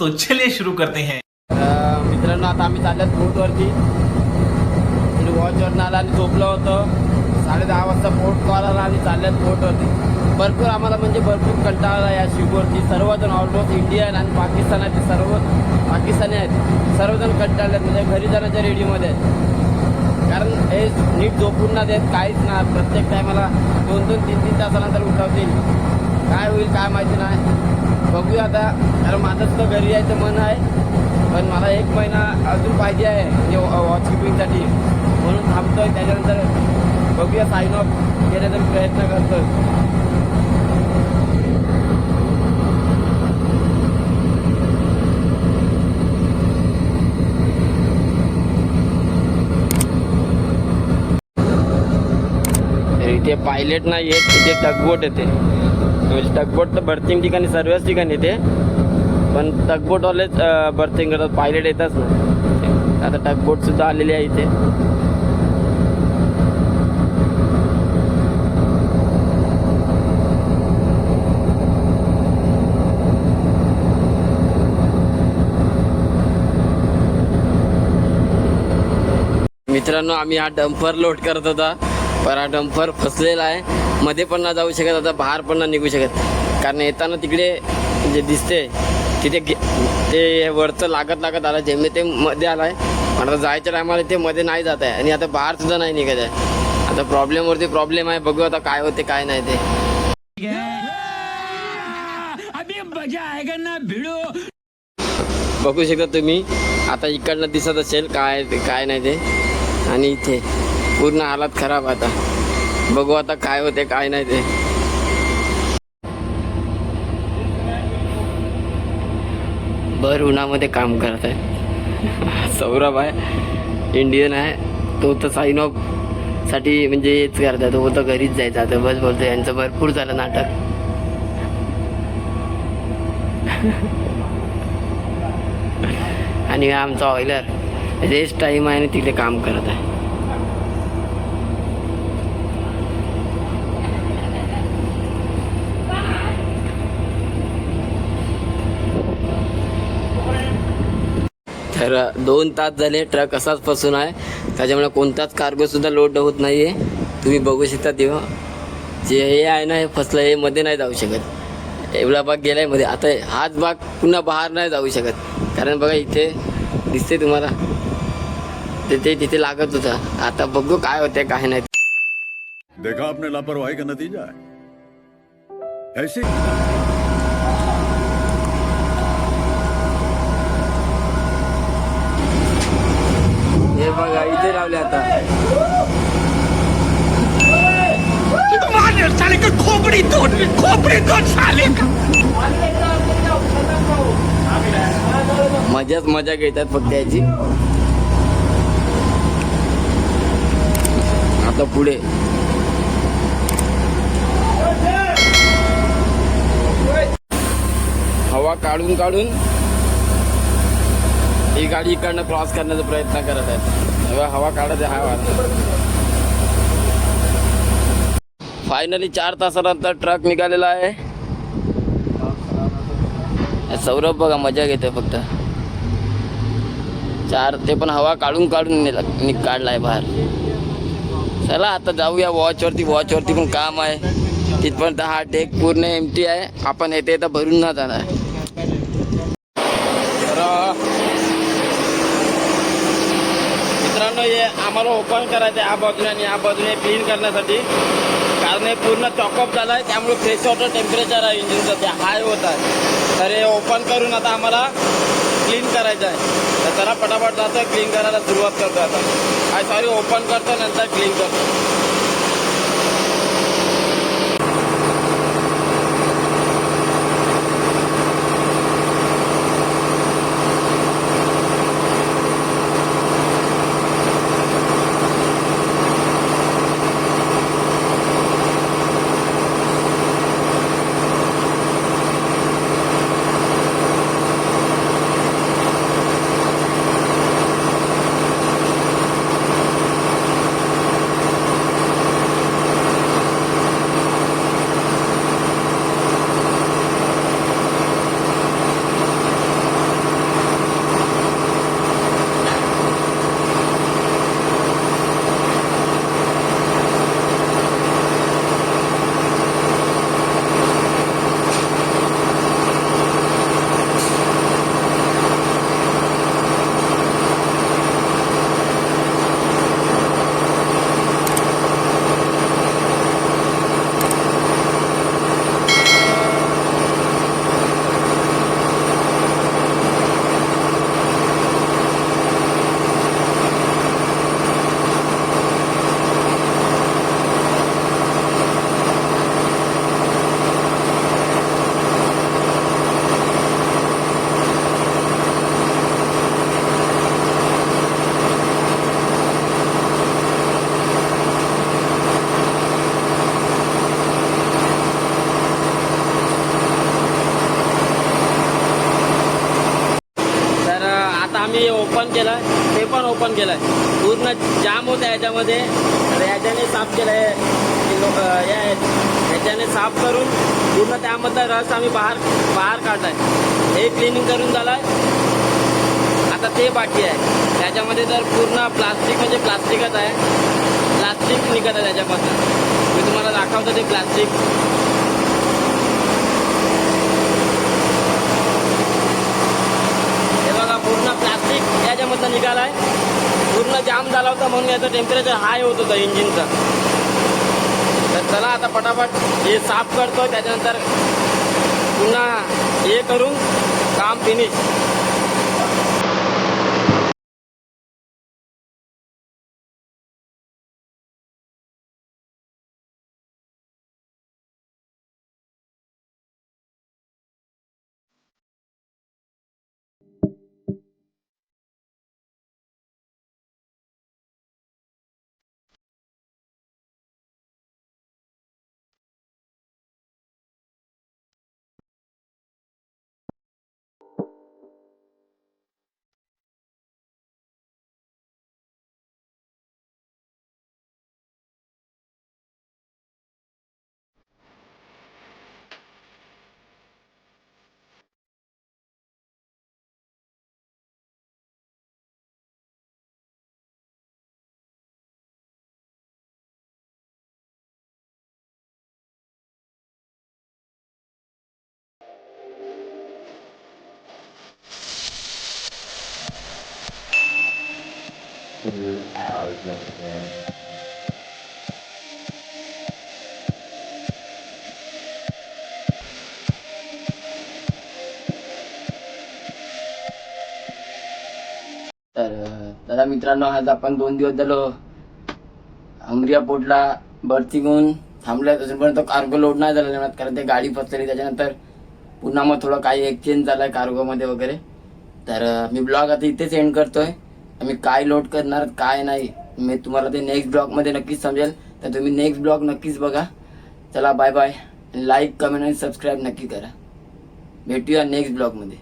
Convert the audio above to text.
तो चलिए शुरू करते हैं। मित्रांनो आता आम्ही चालल्यात बोटवरती. आणि वॉचवरनं आला आणि झोपलो होतो. साडे दहा वाजता बोट कॉल आला आणि चालल्यात बोटवरती. भरपूर आम्हाला म्हणजे भरपूर कंटाळा आला या शिपवरती सर्वजण ऑलमोस्ट इंडियन आणि पाकिस्तानाचे सर्व पाकिस्तानी आहेत. सर्वजण कंटाळल्यात म्हणजे घरी जाण्याच्या रेडीमध्ये आहेत. कारण हे नीट झोपून ना देत काहीच ना प्रत्येक टायमाला दोन दोन तीन तीन तासानंतर उठवतील. काय होईल काय माहिती नाही. बघूया आता. कारण माझं सुद्धा घरी यायचं मन आहे. पण मला एक महिना अजून पाहिजे आहे म्हणजे वॉचकिपिंगसाठी म्हणून थांबतोय. त्याच्यानंतर बघूया साईन ऑफ घेण्याचा प्रयत्न करतोय. तर इथे पायलट नाही आहेत तिथे टगबोट येते. म्हणजे टगबोट तर भरतींग ठिकाणी सर्वच ठिकाणी येते पण टगबोटवालेच बर्थिंग करतात पायलट येतच ना आता टगबोट सुद्धा आलेली आहे इथे. मित्रांनो आम्ही हा डंपर लोड करत होता. परा डंपर फसलेला आहे. मध्ये पण ना जाऊ शकत आता बाहेर पण ना निघू शकत. कारण येताना तिकडे जे दिसते तिथे गे- ते वरचं लागत लागत आलं जेमे ते मध्ये आलाय. पण आता जायच्या टायमाला ते मध्ये नाही जात आहे. आणि आता बाहेर सुद्धा नाही निघत आहे. आता प्रॉब्लेमवरती प्रॉब्लेम आहे. बघू आता काय होते काय नाही ते. बघू शकता तुम्ही. आता इकडनं दिसत असेल काय काय नाही ते. आणि इथे. पूर्ण हालत खराब आता. बघू आता काय होते काय नाही ते. भर उन्हामध्ये काम करत आहे सौरभ आहे इंडियन आहे तो तर साईन ऑफसाठी म्हणजे हेच करत आहे तो तर घरीच जायचा आता बस बोलतो यांचं भरपूर झालं नाटक. आणि आमचा ऑइलर रेस्ट टाईम आहे आणि तिथे काम करत आहे तर दोन तास झाले ट्रक असाच फसून आहे. त्याच्यामुळे कोणताच कार्गोसुद्धा लोड होत नाही आहे तुम्ही बघू शकता तेव्हा. जे हे आहे ना हे फसलं हे मध्ये नाही जाऊ शकत. एवढा भाग गेला आहे मध्ये. आता हाच भाग पुन्हा बाहेर नाही जाऊ शकत. कारण बघा इथे दिसते तुम्हाला. तिथे तिथे लागत होता. आता बघू काय होते काय नाही. देखा आपने लापरवाही का नतीजा है? ऐसी हे बघा इथे लावले आता. खोपड़ी तोड़ खोपड़ी साले का मजाच मजा घेतात फक्त याची. आता पुढे. हवा काढून काढून ही गाडी इकडनं क्रॉस करण्याचा प्रयत्न करत आहेत. तेव्हा हवा काढत आहे हवा फायनली चार तासानंतर ट्रक निघालेला आहे. सौरभ बघा मजा घेते फक्त. चार ते पण हवा काढून काढून नि काढला काढलाय बाहेर. चला आता जाऊया वॉचवरती वॉचवरती पण काम आहे. तिथपर्यंत हा टेक पूर्ण एमटी आहे. आपण येते येता भरून ना जाणार तर मित्रांनो हे आम्हाला ओपन करायचं आहे या बाजूने आणि या बाजूने क्लीन करण्यासाठी. कारण हे पूर्ण चॉकअप झालं आहे त्यामुळे फ्रेश वॉटर टेम्परेचर आहे इंजिनचं ते हाय होत आहे. तर हे ओपन करून आता आम्हाला क्लीन करायचं आहे तर जरा पटापट जातं क्लीन करायला सुरुवात करतो आता. आय सॉरी ओपन करतो नंतर क्लीन करतो. ओपन केलाय. ते पण ओपन केलाय. पूर्ण जाम होतं याच्यामध्ये. तर याच्याने साफ केलं आहे या याच्याने साफ करून पूर्ण त्यामधला रस आम्ही बाहेर बाहेर काढलाय. हे क्लिनिंग करून झालाय. आता ते बाकी आहे. त्याच्यामध्ये तर पूर्ण प्लास्टिक म्हणजे प्लास्टिकच आहे. प्लास्टिक निघत आहे त्याच्यापासून. मी तुम्हाला दाखवतो ते प्लास्टिक हे बघा पूर्ण प्लास्टिक निघाला आहे पूर्ण जाम झाला होता म्हणून याचं टेम्परेचर हाय होत होतं इंजिनचं. तर चला आता पटापट हे साफ करतो त्याच्यानंतर पुन्हा हे करून काम फिनिश तर दादा मित्रांनो आज आपण दोन दिवस झालो हंगरिया पोर्टला भरती घेऊन थांबलोय. अजूनपर्यंत कार्गो लोड नाही झाला जेवणात कारण ते गाडी फसलेली. त्याच्यानंतर पुन्हा मग थोडं काही एक्सचेंज झालाय कार्गोमध्ये वगैरे. तर मी ब्लॉग आता इथेच एंड करतोय. आम्ही काय लोड करणार काय नाही मी तुम्हाला ते नेक्स्ट ब्लॉगमध्ये नक्कीच समजेल. तर तुम्ही नेक्स्ट ब्लॉग नक्कीच बघा. चला बाय बाय लाईक कमेंट आणि सबस्क्राईब नक्की करा. भेटूया नेक्स्ट ब्लॉगमध्ये